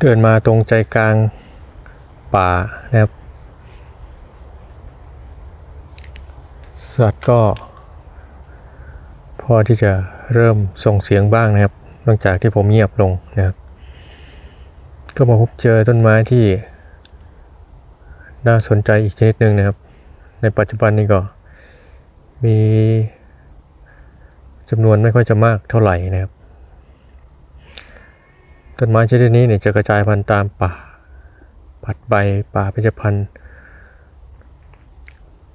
เดินมาตรงใจกลางป่านะครับ สัตว์ก็พอที่จะเริ่มส่งเสียงบ้างนะครับ หลังจากที่ผมเงียบลงนะครับ ก็มาพบเจอต้นไม้ที่น่าสนใจอีกชนิดหนึ่งนะครับ ในปัจจุบันนี้ก็มีจำนวนไม่ค่อยจะมากเท่าไหร่นะครับ ต้นไม้ชนิดนี้เนี่ยจะกระจายพันธุ์ตามป่า ผัดใบป่าเบญจพรรณ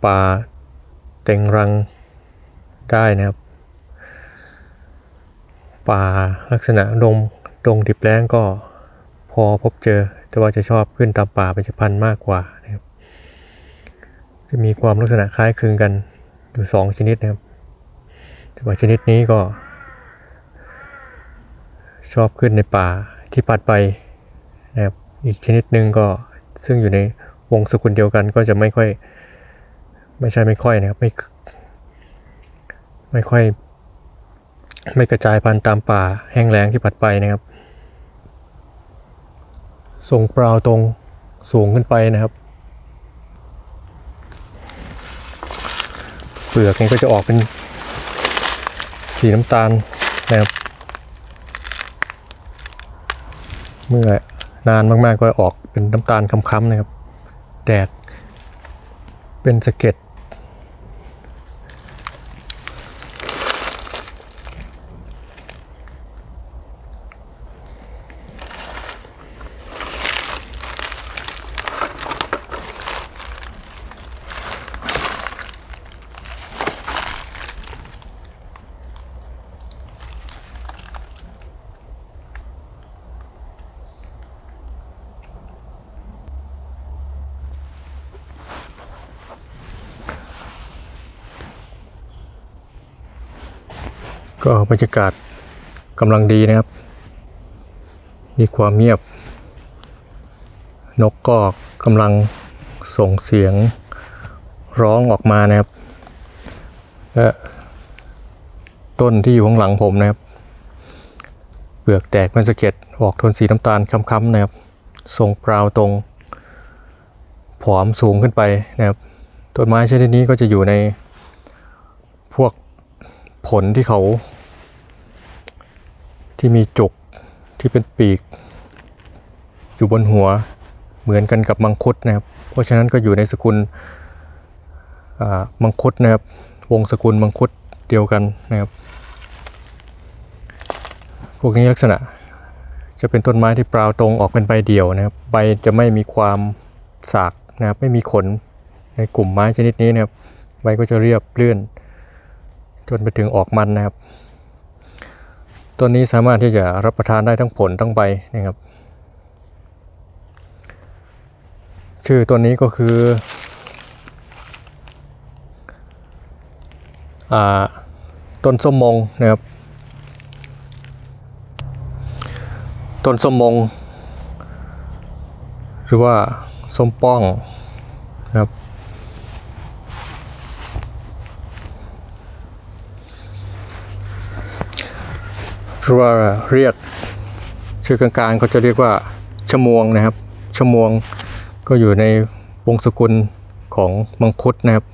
ป่าเต็งรังได้นะครับ ป่าลักษณะดงดงดิบแล้งก็พอพบเจอ แต่ว่าจะชอบขึ้นตามป่าเบญจพรรณมากกว่านะครับ จะมีความลักษณะคล้ายคลึงกันอยู่สองชนิดนะครับ แต่ว่าชนิดนี้ก็ ชอบขึ้นในป่าที่ปัดไปนะครับอีกชนิดหนึ่งก็ซึ่งอยู่ในวงสกุลเดียวกันก็จะไม่ค่อย ไม่ใช่ไม่ค่อยนะครับไม่ไม่ค่อย ไม่กระจายพันธุ์ตามป่าแห้งแล้งที่ปัดไปนะครับทรงเปล่าตรงสูงขึ้นไปนะครับ เปลือกนี่ก็จะออกเป็นสีน้ำตาลนะครับ เมื่อนานมากๆก็ออกเป็นน้ำตาลค้ำๆนะครับ แดดเป็นสะเก็ด ก็บรรยากาศกำลังดีนะครับ มีความเงียบ นกก็กำลังส่งเสียงร้องออกมานะครับและต้นที่อยู่ข้างหลังผมนะครับ เปลือกแตกเป็นสะเก็ดออกโทนสีน้ำตาลค้ำๆนะครับ ทรงเปล่าตรง ผอมสูงขึ้นไปนะครับ ต้นไม้ชนิดนี้ก็จะอยู่ใน ผลที่เขา ที่มีจุกที่เป็นปีก อยู่บนหัวเหมือนกันกับมังคุดนะครับ เพราะฉะนั้นก็อยู่ในสกุลมังคุดนะครับ วงสกุลมังคุดเดียวกันนะครับ พวกนี้ลักษณะจะเป็นต้นไม้ที่เปล่าตรงออกเป็นใบเดี่ยวนะครับ ใบจะไม่มีความสากนะครับ ไม่มีขนในกลุ่มไม้ชนิดนี้นะครับ ใบก็จะเรียบเลื่อน จนไปถึงออกมันนะครับต้นนี้สามารถที่จะรับประทานได้ทั้งผลทั้งใบนะครับ ชื่อต้นนี้ก็คืออต้นส้มมงนะครับต้นส้มมง หรือว่าส้มป้องนะครับ ห รือว่าเรียกชื่อกลางๆเขาจะเรียกว่าชะมวงนะครับชะมวงก็อยู่ในวงสกุลของมังคุดนะครับ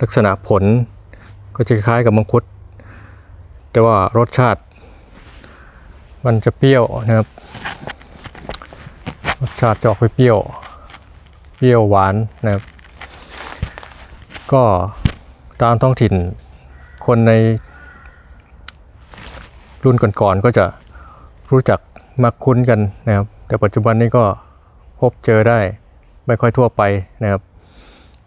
ลักษณะผลก็จะคล้ายกับมังคุด แต่ว่ารสชาติ มันจะเปรี้ยวนะครับ รสชาติจะออกไปเปรี้ยว เปรี้ยวหวานนะครับ ก็ตามท้องถิ่นคนใน รุ่นก่อนๆก็จะรู้จักมักคุ้นกันนะครับ แต่ปัจจุบันนี้ก็พบเจอได้ไม่ค่อยทั่วไปนะครับ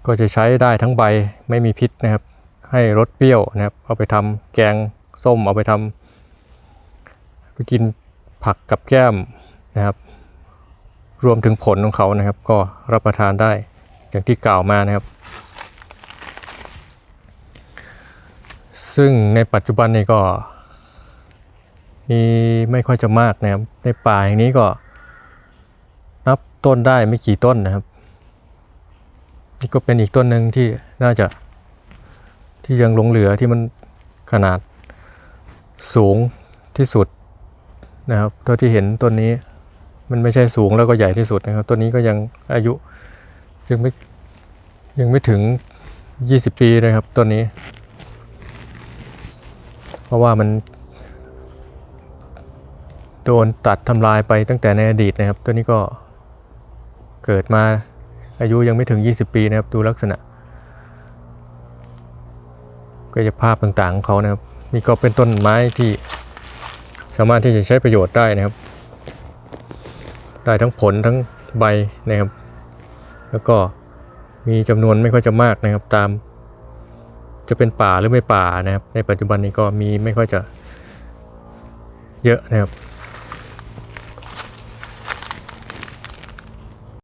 ก็จะใช้ได้ทั้งใบไม่มีพิษนะครับ ให้รสเปรี้ยวนะครับ เอาไปทำแกงส้มเอาไปทำไปกินผักกับแก้มนะครับ รวมถึงผลของเขานะครับ ก็รับประทานได้อย่างที่กล่าวมานะครับ ซึ่งในปัจจุบันนี้ก็ มีไม่ค่อยจะมากนะครับ ในป่าแห่งนี้ก็ นับต้นได้ไม่กี่ต้นนะครับ นี่ก็เป็นอีกต้นหนึ่งที่น่าจะที่ยังหลงเหลือที่มันขนาดสูงที่สุดนะครับเท่าที่เห็นต้นนี้มันไม่ใช่สูงแล้วก็ใหญ่ที่สุดนะครับต้นนี้ก็ยังอายุยังไม่ยังไม่ถึง 20 ปีเลยครับต้นนี้ เพราะว่ามัน โดนตัดทำลายไปตั้งแต่ในอดีตนะครับ ตัวนี้ก็เกิดมาอายุยังไม่ถึง 20 ปีนะครับ ดูลักษณะกายภาพต่างๆของเขานะครับนี่ก็เป็นต้นไม้ที่สามารถที่จะใช้ประโยชน์ได้นะครับ ได้ทั้งผลทั้งใบนะครับ แล้วก็มีจำนวนไม่ค่อยจะมากนะครับ ตามจะเป็นป่าหรือไม่ป่านะครับ ในปัจจุบันนี้ก็มีไม่ค่อยจะเยอะนะครับ